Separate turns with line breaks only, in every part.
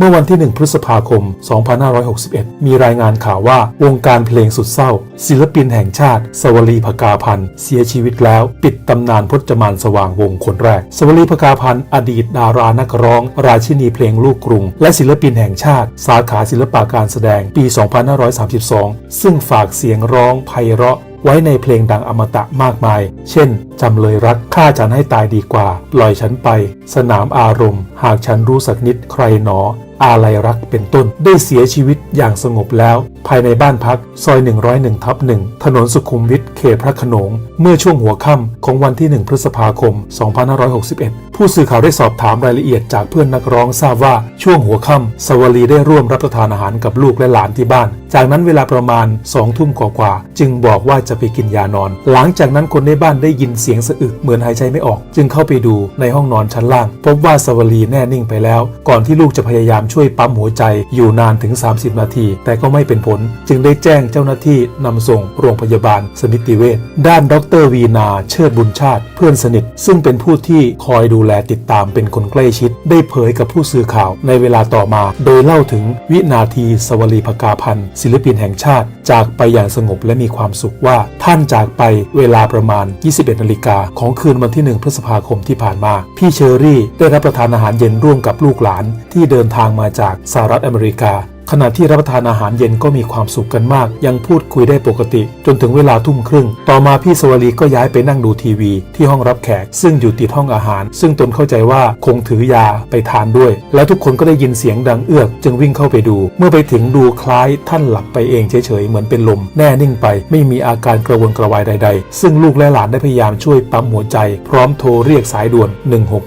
เมื่อวันที่ 1 พฤษภาคม 2561 มีรายงานข่าวว่าวงการเพลงสุดเศร้า ศิลปินแห่งชาติ สวลีภกาพันธ์เสียชีวิตแล้ว ปิดตำนานพจมานสว่างวงคนแรก สวลีภกาพันธ์อดีตดารานักร้อง ราชินีเพลงลูกกรุง และศิลปินแห่งชาติ สาขาศิลปะการแสดงปี 2532 ซึ่งฝากเสียงร้องไพเราะไว้ในเพลงดังอมตะมากมาย เช่น จำเลยรักฆ่าฉันให้ตายดีกว่า ปล่อยฉันไป สนามอารมณ์ หากฉันรู้สักนิดใครหนอ อาลัยรักเป็นต้น ได้เสียชีวิตอย่างสงบแล้ว ภายในบ้านพักซอย 101ทับ1ถนนสุขุมวิทเขตพระขนง เมื่อช่วงหัวค่ำของวันที่ 1 พฤษภาคม 2561 ผู้สื่อข่าวได้สอบถามรายละเอียดจากเพื่อนนักร้องทราบว่าช่วงหัวค่ำสวลีได้ร่วมรับประทานอาหารกับลูกและหลานที่บ้าน จากนั้นเวลาประมาณ2ทุ่มกว่าๆจึงบอกว่าจะไปกินยานอน หลังจากนั้นคนในบ้านได้ยินเสียงสะอึกเหมือนหายใจไม่ออก จึงเข้าไปดูในห้องนอนชั้นล่าง พบว่าสวลีแน่นิ่งไปแล้ว ก่อนที่ลูกจะพยายามช่วยปั๊มหัวใจอยู่นานถึง 30 นาที แต่ก็ไม่เป็นผล จึงได้แจ้งเจ้าหน้าที่นำส่งโรงพยาบาลสมิติเวชด้านดรวีนาเชิดบุญชาติ เพื่อนสนิท ซึ่งเป็นผู้ที่คอยดูแลติดตามเป็นคนใกล้ชิด ได้เผยกับผู้สื่อข่าวในเวลาต่อมา โดยเล่าถึงวินาทีสวลีภกาพันธ์ศิลปินแห่งชาติ จากไปอย่างสงบและมีความสุขว่าท่านจากไปเวลาประมาณ 21 นาฬิกาของคืนวันที่ 1 พฤษภาคมที่ผ่านมา พี่เชอรี่ได้รับประทานอาหารเย็นร่วมกับลูกหลานที่เดินทางมาจากสหรัฐอเมริกา ขณะที่รับประทานอาหารเย็นก็มีความสุขกันมาก ยังพูดคุยได้ปกติ จนถึงเวลาทุ่มครึ่ง ต่อมาพี่สวลีก็ย้ายไปนั่งดูทีวี ที่ห้องรับแขก ซึ่งอยู่ติดห้องอาหาร ซึ่งตนเข้าใจว่าคงถือยาไปทานด้วย แล้วทุกคนก็ได้ยินเสียงดังเอื้อกจึงวิ่งเข้าไปดู เมื่อไปถึงดูคล้ายท่านหลับไปเองเฉยๆเหมือนเป็นลม แน่นิ่งไป ไม่มีอาการกระวนกระวายใด ๆ ซึ่งลูกและหลานได้พยายามช่วยปั๊มหัวใจ พร้อมโทรเรียกสายด่วน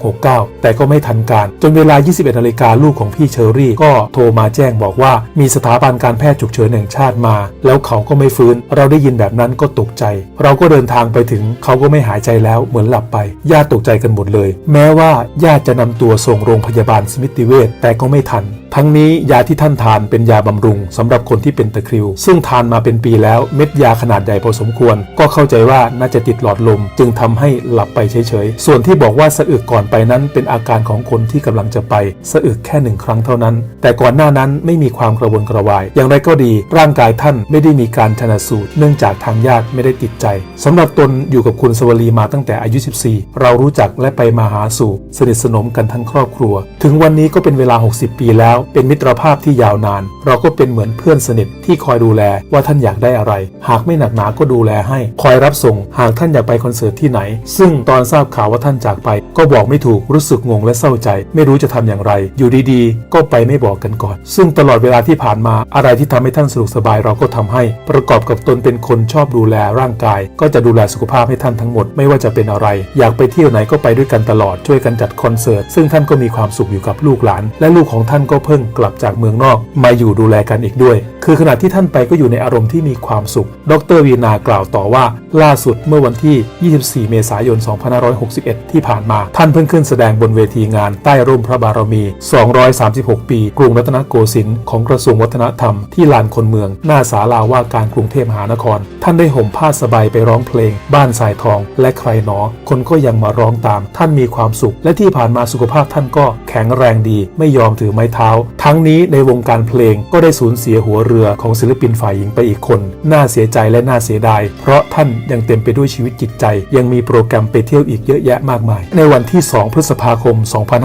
1669 แต่ก็ไม่ทันการ จนเวลา 21นาฬิกาลูกของพี่เชอรี่ก็โทรมาแจ้งบอกว่ามีสถาบันการแพทย์ฉุกเฉินแห่งชาติมา แล้วเขาก็ไม่ฟื้น เราได้ยินแบบนั้นก็ตกใจ เราก็เดินทางไปถึงเขาก็ไม่หายใจแล้วเหมือนหลับไปญาติตกใจกันหมดเลย แม้ว่าญาติจะนำตัวส่งโรงพยาบาลสมิติเวชแต่ก็ไม่ทัน ทั้งนี้ยาที่ท่านทานเป็นยาบำรุงสำหรับคนที่เป็นตะคริว ซึ่งทานมาเป็นปีแล้วเม็ดยาขนาดใหญ่พอสมควร ก็เข้าใจว่าน่าจะติดหลอดลม จึงทำให้หลับไปเฉยๆ ส่วนที่บอกว่าสะอึกก่อนไปนั้นเป็นอาการของคนที่กำลังจะไป สะอึกแค่หนึ่งครั้งเท่านั้น แต่ก่อนหน้านั้นไม่มีความกระวนกระวาย อย่างไรก็ดี ร่างกายท่านไม่ได้มีการชนะสูตร เนื่องจากทางญาติไม่ได้ติดใจสำหรับตนอยู่กับคุณสวลีมาตั้งแต่อายุ 14 เรารู้จักและไปมาหาสู่สนิทสนมกันทั้งครอบครัว ถึงวันนี้ก็เป็นเวลา 60 ปีแล้วเป็นมิตรภาพที่ยาวนาน เราก็เป็นเหมือนเพื่อนสนิทที่คอยดูแลว่าท่านอยากได้อะไร หากไม่หนักหนาก็ดูแลให้ คอยรับส่งหากท่านอยากไปคอนเสิร์ตที่ไหน ซึ่งตอนทราบข่าวว่าท่านจากไป ก็บอกไม่ถูกรู้สึกงงและเศร้าใจ ไม่รู้จะทำอย่างไร อยู่ดีๆ ก็ไปไม่บอกกันก่อน ซึ่งตลอดเวลาที่ผ่านมาอะไรที่ทำให้ท่านสะดวกสบายเราก็ทำให้ ประกอบกับตนเป็นคนชอบดูแลร่างกาย ก็จะดูแลสุขภาพให้ท่านทั้งหมดไม่ว่าจะเป็นอะไร อยากไปเที่ยวไหนก็ไปด้วยกันตลอดช่วยกันจัดคอนเสิร์ตซึ่งท่านก็มีความสุขอยู่กับลูกหลาน และลูกของท่านก็เพิ่งกลับจากเมืองนอกมาอยู่ดูแลกันอีกด้วย คือขณะที่ท่านไปก็อยู่ในอารมณ์ที่มีความสุข ดรวีนากล่าวต่อว่า ล่าสุดเมื่อวันที่ 24 เมษายน 2561 ที่ผ่านมา ท่านเพิ่งขึ้นแสดงบนเวทีงานใต้ร่มพระบารมี 236 ปี กรุงรัตนโกสินทร์ของกระทรวงวัฒนธรรมที่ลานคนเมือง หน้าศาลาว่าการกรุงเทพมหานคร ท่านได้ห่มผ้าสบายไปร้องเพลง บ้านสายทอง และใครหนอ คนก็ยังมาร้องตาม ท่านมีความสุข และที่ผ่านมาสุขภาพท่านก็แข็งแรงดี ไม่ยอมถือไม้เท้า ทั้งนี้ในวงการเพลงก็ได้สูญเสียหัวเรือของศิลปินฝ่ายหญิงไปอีกคน น่าเสียใจและน่าเสียดาย เพราะท่านยังเต็มไปด้วยชีวิตจิตใจ ยังมีโปรแกรมไปเที่ยวอีกเยอะแยะมากมาย ในวันที่ 2 พฤษภาคม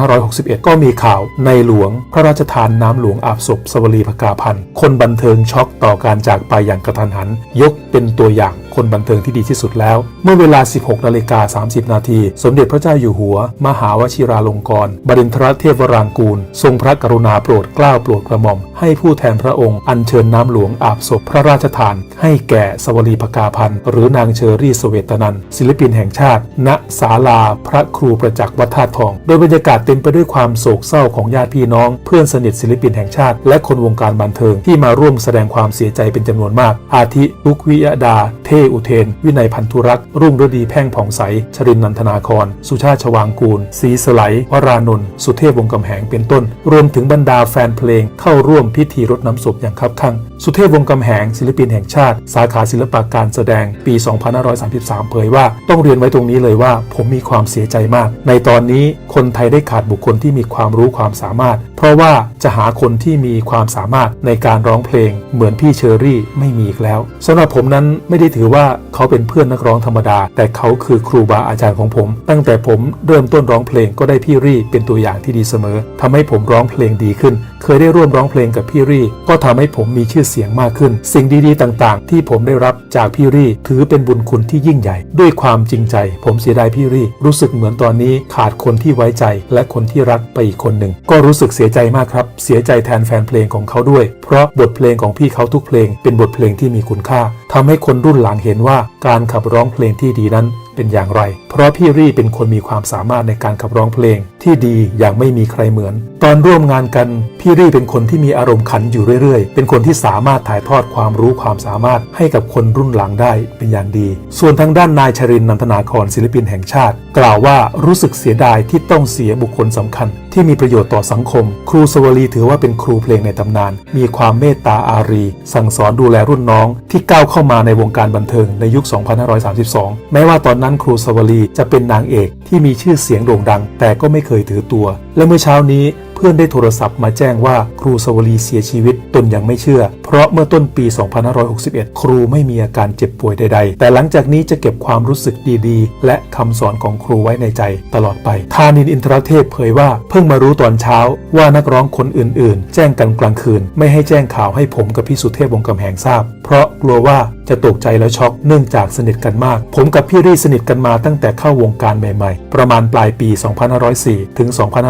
2561 ก็มีข่าวในหลวง พระราชทานน้ำหลวงอาบศพสวลีภกาพันธ์คนบันเทิงช็อกต่อการจากไปอย่างกระทันหัน ยกเป็นตัวอย่าง คนบันเทิงที่ดีที่สุดแล้ว เมื่อเวลา 16นาฬิกา30 นาที สมเด็จพระเจ้าอยู่หัว มหาวชิราลงกรณบดินทรเทพวรางกูล ทรงพระกรุณาโปรดเกล้าโปรดกระหม่อม ให้ผู้แทนพระองค์อัญเชิญน้ำหลวงอาบศพพระราชทาน ให้แก่สวลีภกาพันธ์หรือนางเชอรี่สเวตนันศิลปินแห่งชาติ ณศาลาพระครูประจักษ์วัดธาตุทอง โดยบรรยากาศเต็มไปด้วยความโศกเศร้าของญาติพี่น้อง เพื่อนสนิทศิลปินแห่งชาติ และคนวงการบันเทิงที่มาร่วมแสดงความเสียใจเป็นจำนวนมาก อาทิลุกวิยดา เทอุเทน วินัยพันธุรักษ์รุ่งฤดีแพ่งผ่องใส ชรินนันทนาคร สุชาติชวางกูลศรีสไลวรานนท์สุเทพวงกำแหงเป็นต้น รวมถึงบรรดาแฟนเพลงเข้าร่วมพิธีรดน้ำศพอย่างคับคั่งสุเทพวงกำแหงศิลปินแห่งชาติ สาขาศิลปะการแสดงปี 2533 เผยว่า ต้องเรียนไว้ตรงนี้เลยว่า ผมมีความเสียใจมาก ในตอนนี้คนไทยได้ขาดบุคคลที่มีความรู้ความสามารถ เพราะว่าจะหาคนที่มีความสามารถในการร้องเพลง เหมือนพี่เชอรี่ไม่มีอีกแล้วสำหรับผมนั้นไม่ได้ถือว่าเขาเป็นเพื่อนนักร้องธรรมดา แต่เขาคือครูบาอาจารย์ของผม ตั้งแต่ผมเริ่มต้นร้องเพลงก็ได้พี่รี่เป็นตัวอย่างที่ดีเสมอทำให้ผมร้องเพลงดีขึ้นเคยได้ร่วมร้องเพลงกับพี่รี่ ก็ทำให้ผมมีชื่อเสียงมากขึ้น สิ่งดีๆต่างๆ ที่ผมได้รับจากพี่รี่ ถือเป็นบุญคุณที่ยิ่งใหญ่ ด้วยความจริงใจ ผมเสียดายพี่รี่ รู้สึกเหมือนตอนนี้ขาดคนที่ไว้ใจ และคนที่รักไปอีกคนหนึ่ง ก็รู้สึกเสียใจมากครับ เสียใจแทนแฟนเพลงของเขาด้วย เพราะบทเพลงของพี่เขาทุกเพลง เป็นบทเพลงที่มีคุณค่าทำให้คนรุ่นหลังเห็นว่าการขับร้องเพลงที่ดีนั้น เป็นอย่างไร เพราะพี่รี่เป็นคนมีความสามารถในการขับร้องเพลง ที่ดีอย่างไม่มีใครเหมือน ตอนร่วมงานกันพี่รี่เป็นคนที่มีอารมณ์ขันอยู่เรื่อยๆ เป็นคนที่สามารถถ่ายทอดความรู้ความสามารถให้กับคนรุ่นหลังได้เป็นอย่างดี ส่วนทางด้านนายชรินนันทนาครศิลปินแห่งชาติ กล่าวว่ารู้สึกเสียดายที่ต้องเสียบุคคลสำคัญที่มีประโยชน์ต่อสังคม ครูสวลีถือว่าเป็นครูเพลงในตำนาน มีความเมตตาอารี สั่งสอนดูแลรุ่นน้องที่ก้าวเข้ามาในวงการบันเทิงในยุค 2532 แม้ว่าตอนนั้นครูสวลีจะเป็นนางเอกที่มีชื่อเสียงโด่งดัง แต่ก็ไม่เคยถือตัว และเมื่อเช้านี้ เพื่อนได้โทรศัพท์มาแจ้งว่าครูสวลีเสียชีวิตตนยังไม่เชื่อ เพราะเมื่อต้นปี 2561 ครูไม่มีอาการเจ็บป่วยใด ๆ แต่หลังจากนี้จะเก็บความรู้สึกดีๆ และคำสอนของครูไว้ในใจตลอดไป ธานินอินทรเทพเผยว่าเพิ่งมารู้ตอนเช้าว่านักร้องคนอื่นๆ แจ้งกันกลางคืน ไม่ให้แจ้งข่าวให้ผมกับพี่สุเทพวงกำแหงทราบ เพราะกลัวว่าจะตกใจและช็อกเนื่องจากสนิทกันมาก ผมกับพี่รี่สนิทกันมาตั้งแต่เข้าวงการใหม่ ๆ ประมาณปลายปี 2504 ถึง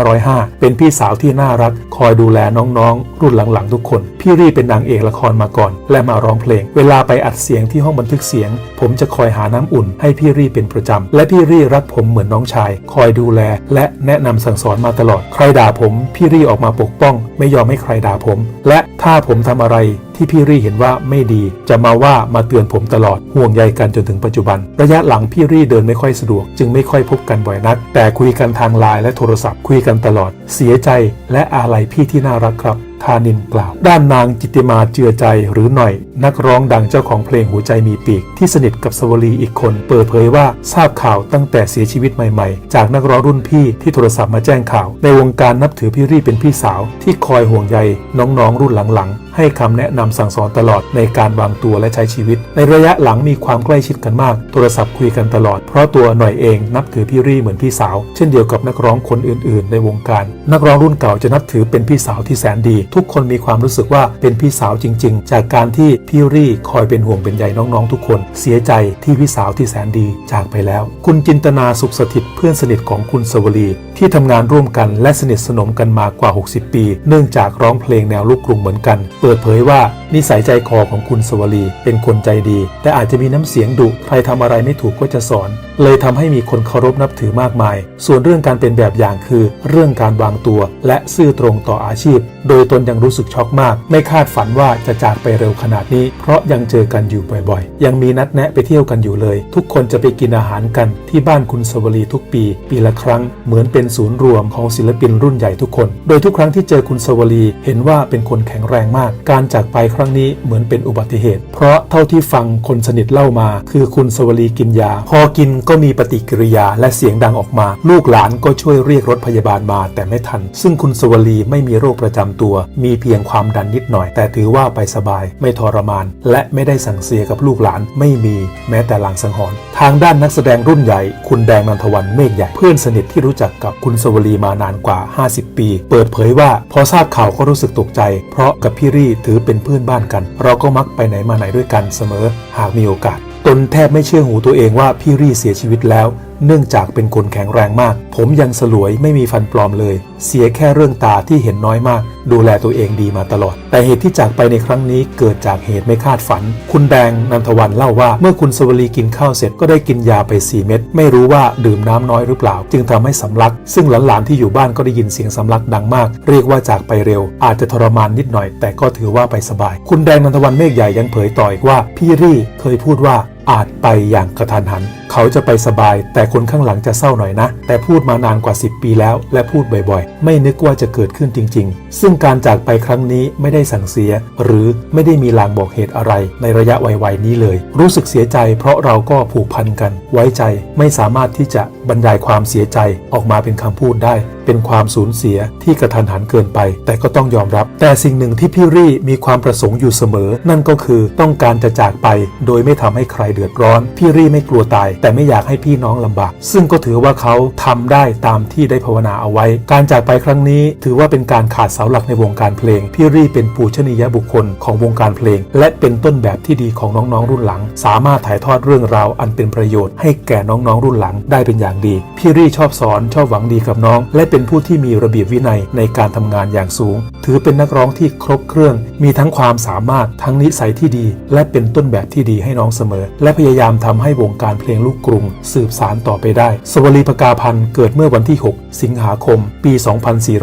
2505 เป็นพี่สาวที่น่ารัก คอยดูแลน้องๆ รุ่นหลังๆ ทุกคน พี่รี่เป็นนางเอกละครมาก่อน และมาร้องเพลง เวลาไปอัดเสียงที่ห้องบันทึกเสียง ผมจะคอยหาน้ำอุ่น ให้พี่รี่เป็นประจำและพี่รี่รักผมเหมือนน้องชาย คอยดูแล และแนะนำสั่งสอนมาตลอด ใครด่าผม พี่รี่ออกมาปกป้อง ไม่ยอมให้ใครด่าผม และถ้าผมทำอะไร ที่พี่รี่เห็นว่าไม่ดี จะมาว่ามาเตือนผมตลอดห่วงใยกันจนถึงปัจจุบัน ระยะหลังพี่รี่เดินไม่ค่อยสะดวก จึงไม่ค่อยพบกันบ่อยนัก แต่คุยกันทางไลน์และโทรศัพท์คุยกันตลอด เสียใจและอาลัยพี่ที่น่ารักครับธานินกล่าว ด้านนางจิติมาเจือใจหรือหน่อย นักร้องดังเจ้าของเพลงหัวใจมีปีก ที่สนิทกับสวลีอีกคน เปิดเผยว่าทราบข่าวตั้งแต่เสียชีวิตใหม่ๆ จากนักร้องรุ่นพี่ที่โทรศัพท์มาแจ้งข่าว ในวงการนับถือพี่รี่เป็นพี่สาว ที่คอยห่วงใยน้องๆรุ่นหลังๆ ให้คำแนะนำสั่งสอนตลอดในการวางตัวและใช้ชีวิต ในระยะหลังมีความใกล้ชิดกันมาก โทรศัพท์คุยกันตลอด เพราะตัวหน่อยเองนับถือพี่รี่เหมือนพี่สาว เช่นเดียวกับนักร้องคนอื่น ๆ ในวงการ นักร้องรุ่นเก่าจะนับถือเป็นพี่สาวที่แสนดีทุกคนมีความรู้สึกว่าเป็นพี่สาวจริง ๆ จากการที่พี่รี่คอยเป็นห่วงเป็นใยน้องๆ ทุกคน เสียใจที่พี่สาวที่แสนดีจากไปแล้ว คุณจินตนาสุขสถิตเพื่อนสนิทของคุณสวลีที่ทำงานร่วมกันและสนิทสนมกันมากว่า 60 ปี เนื่องจากร้องเพลงแนวลูกกรุงเหมือนกัน เปิดเผยว่านิสัยใจคอของคุณสวลีเป็นคนใจดี แต่อาจจะมีน้ำเสียงดุใครทำอะไรไม่ถูกก็จะสอน เลยทำให้มีคนเคารพนับถือมากมาย ส่วนเรื่องการเป็นแบบอย่างคือ เรื่องการวางตัว และซื่อตรงต่ออาชีพ โดยตนนยังรู้สึกช็อกมาก ไม่คาดฝันว่าจะจากไปเร็วขนาดนี้ เพราะยังเจอกันอยู่บ่อยๆ ยังมีนัดแนะไปเที่ยวกันอยู่เลย ทุกคนจะไปกินอาหารกันที่บ้านคุณสวลีทุกปี ปีละครั้ง เหมือนเป็นศูนย์รวมของศิลปินรุ่นใหญ่ทุกคน โดยทุกครั้งที่เจอคุณสวลีเห็นว่าเป็นคนแข็งแรงมาก การจากไปครั้งนี้เหมือนเป็นอุบัติเหตุ เพราะเท่าที่ฟังคนสนิทเล่ามา คือคุณสวลีกินยา พอกินก็มีปฏิกิริยาและเสียงดังออกมา ลูกหลานก็ช่วยเรียกรถพยาบาลมาแต่ไม่ทัน ซึ่งคุณสวลีไม่มีโรคประจำตัวมีเพียงความดันนิดหน่อย แต่ถือว่าไปสบายไม่ทรมาน และไม่ได้สั่งเสียกับลูกหลานไม่มีแม้แต่ลางสังหรณ์ทางด้านนักแสดงรุ่นใหญ่ คุณแดงนันทวันเมฆใหญ่เพื่อนสนิทที่รู้จักกับคุณสวลีมานานกว่า 50 ปี เปิดเผยว่าพอทราบข่าวก็รู้สึกตกใจ เพราะกับพี่รี่ถือเป็นเพื่อนบ้านกัน เราก็มักไปไหนมาไหนด้วยกันเสมอ หากมีโอกาส ตนแทบไม่เชื่อหูตัวเองว่าพี่รี่เสียชีวิตแล้ว เนื่องจากเป็นคนแข็งแรงมาก ผมยังสลวยไม่มีฟันปลอมเลย เสียแค่เรื่องตาที่เห็นน้อยมาก ดูแลตัวเองดีมาตลอด แต่เหตุที่จากไปในครั้งนี้เกิดจากเหตุไม่คาดฝัน คุณแดงนันทวันเล่าว่า เมื่อคุณสวลีกินข้าวเสร็จก็ได้กินยาไป 4 เม็ดไม่รู้ว่าดื่มน้ำน้อยหรือเปล่า จึงทำให้สำลัก ซึ่งหลานๆที่อยู่บ้านก็ได้ยินเสียงสำลักดังมาก เรียกว่าจากไปเร็ว อาจจะทรมานนิดหน่อย แต่ก็ถือว่าไปสบาย คุณแดงนันทวันเมฆใหญ่ยังเผยต่ออีกว่าพี่รี่เคยพูดว่า อาจไปอย่างกระทันหัน เขาจะไปสบาย แต่คนข้างหลังจะเศร้าหน่อยนะ แต่พูดมานานกว่า 10 ปีแล้ว และพูดบ่อยๆ ไม่นึกว่าจะเกิดขึ้นจริง ๆ ซึ่งการจากไปครั้งนี้ไม่ได้สั่งเสีย หรือไม่ได้มีลางบอกเหตุอะไร ในระยะวัยๆนี้เลย รู้สึกเสียใจเพราะเราก็ผูกพันกัน ไว้ใจไม่สามารถที่จะบรรยายความเสียใจออกมาเป็นคำพูดได้ เป็นความสูญเสียที่กระทันหันเกินไป แต่ก็ต้องยอมรับ แต่สิ่งหนึ่งที่พี่รี่มีความประสงค์อยู่เสมอ นั่นก็คือต้องการจะจากไป โดยไม่ทำให้ใครเดือดร้อน พี่รี่ไม่กลัวตาย แต่ไม่อยากให้พี่น้องลำบาก ซึ่งก็ถือว่าเขาทำได้ตามที่ได้ภาวนาเอาไว้ การจากไปครั้งนี้ ถือว่าเป็นการขาดเสาหลักในวงการเพลง พี่รี่เป็นปูชนียบุคคลของวงการเพลง และเป็นต้นแบบที่ดีของน้องๆรุ่นหลัง สามารถถ่ายทอดเรื่องราวอันเป็นประโยชน์ให้แก่น้องๆรุ่นหลังได้เป็นอย่างดี พี่รี่ชอบสอนชอบหวังดีกับน้อง และเป็นเป็นผู้ที่มีระเบียบวินัยในการทำงานอย่างสูง ถือเป็นนักร้องที่ครบเครื่อง มีทั้งความสามารถทั้งนิสัยที่ดี และเป็นต้นแบบที่ดีให้น้องเสมอ และพยายามทำให้วงการเพลงลูกกรุง สืบสารต่อไปได้ สวลีปกาพันธ์เกิดเมื่อวันที่ 6 สิงหาคม ปี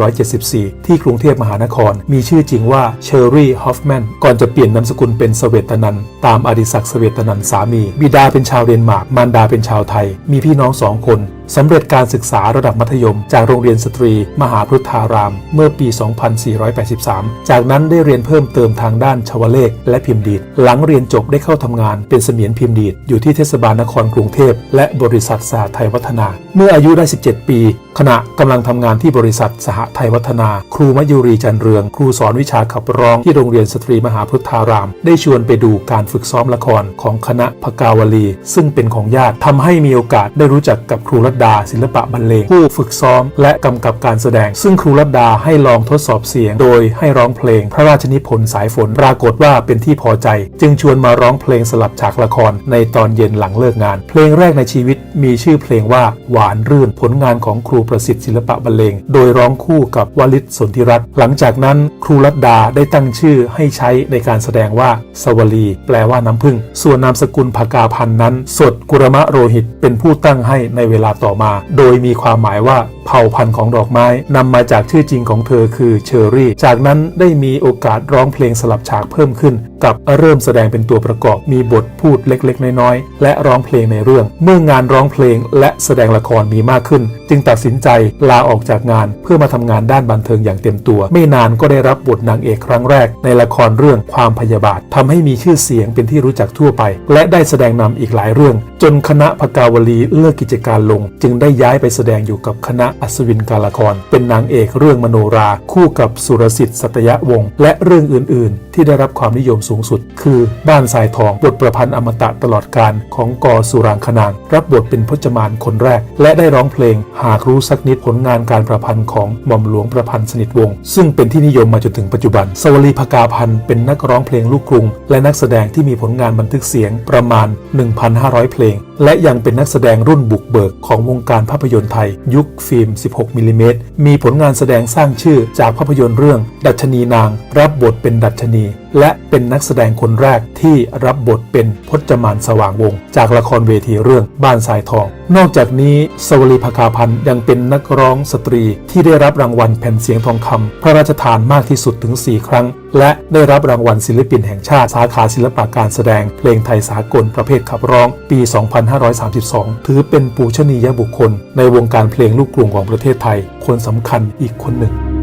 2474 ที่กรุงเทพมหานคร มีชื่อจริงว่าเชอรี่ฮอฟแมนก่อนจะเปลี่ยนนามสกุลเป็นสเวตนันตามอดิศักดิ์สเวตนันสามี บิดาเป็นชาวเดนมาร์กมารดาเป็นชาวไทย มีพี่น้องสองคนสำเร็จการศึกษาระดับมัธยม จากโรงเรียนสตรี มหาพุทธาราม เมื่อปี 2483 จากนั้นได้เรียนเพิ่มเติมทางด้านชวเลข และพิมพ์ดีด หลังเรียนจบได้เข้าทำงานเป็นเสมียนพิมพ์ดีด อยู่ที่เทศบาลนครกรุงเทพ และบริษัทสหไทยวัฒนา เมื่ออายุได้ 17 ปี ขณะกำลังทำงานที่บริษัทสหไทยวัฒนา ครูมยุรีจันเรือง ครูสอนวิชาขับร้องที่โรงเรียนสตรีมหาพุทธาราม ได้ชวนไปดูการฝึกซ้อมละครของคณะพกาวลี ซึ่งเป็นของญาติทำให้มีโอกาสได้รู้จักกับครูรัตดาศิลปะบรรเลงผู้ฝึกซ้อม และกำกับการแสดง ซึ่งครูรัตดาให้ลองทดสอบเสียง โดยให้ร้องเพลงพระราชนิพนธ์สายฝนปรากฏว่าเป็นที่พอใจ จึงชวนมาร้องเพลงสลับฉากละครในตอนเย็นหลังเลิกงาน เพลงแรกในชีวิตมีชื่อเพลงว่าหวานรื่นผลงานของครูประสิทธิ์ศิลปะบรรเลง โดยร้องคู่กับวลิตสนธิรัตน์หลังจากนั้นครูรัตดาได้ตั้งชื่อให้ใช้ในการแสดงว่าสวลี แปลว่าน้ำผึ้งส่วนนามสกุลภากาพันธ์นั้น สดกุรมะโรหิตเป็นผู้ตั้งให้ในเวลาต่อมา โดยมีความหมายว่าเผ่าพันธุ์ของดอกไม้นำมาจากชื่อจริงของเธอคือเชอรี่ จากนั้นได้มีโอกาสร้องเพลงสลับฉากเพิ่มขึ้นกับเริ่มแสดงเป็นตัวประกอบ มีบทพูดเล็กๆ น้อยๆ และร้องเพลงในเรื่อง เมื่องานร้องเพลงและแสดงละครมีมากขึ้น จึงตัดสินใจลาออกจากงาน เพื่อมาทำงานด้านบันเทิงอย่างเต็มตัว ไม่นานก็ได้รับบทนางเอกครั้งแรก ในละครเรื่องความพยาบาททำให้มีชื่อเสียงเป็นที่รู้จักทั่วไป และได้แสดงนำอีกหลายเรื่อง จนคณะพกาวลีเลิกกิจการลง จึงได้ย้ายไปแสดงอยู่กับคณะอัศวินการละคร เป็นนางเอกเรื่องมโนรา คู่กับสุรสิทธิ์สัตยวงศ์และเรื่องอื่น ๆ ที่ได้รับความนิยมสูงสุด คือบ้านทรายทองบทประพันธ์อมตะตลอดการของกอสุรางคนาง รับบทเป็นพจมานคนแรก และได้ร้องเพลงหากรู้สักนิดผลงานการประพันธ์ของหม่อมหลวงประพันธ์สนิทวงศ์ซึ่งเป็นที่นิยมมาจนถึงปัจจุบัน สวลีภกาพันธ์เป็นนักร้องเพลงลูกกรุง และนักแสดงที่มีผลงานบันทึกเสียงประมาณ 1,500 เพลง และยังเป็นนักแสดงรุ่นบุกเบิกของวงการภาพยนตร์ไทย ยุคฟิล์ม 16มิลลิเมตรมีผลงานแสดงสร้างชื่อจากภาพยนตร์เรื่อง ดัชนีนาง รับบทเป็นดัชนี และเป็นนักักแสดงคนแรกที่รับบทเป็นพจมานสว่างวง จากละครเวทีเรื่องบ้านทรายทอง นอกจากนี้สวลีภคาพันธ์ยังเป็นนักร้องสตรีที่ได้รับรางวัลแผ่นเสียงทองคำพระราชทานมากที่สุดถึง 4 ครั้ง และได้รับรางวัลศิลปินแห่งชาติสาขาศิลปะการแสดง เพลงไทยสากลประเภทขับร้อง ปี 2532 ถือเป็นปูชนียบุคคล ในวงการเพลงลูกกรุงของประเทศไทย คนสำคัญอีกคนหนึ่ง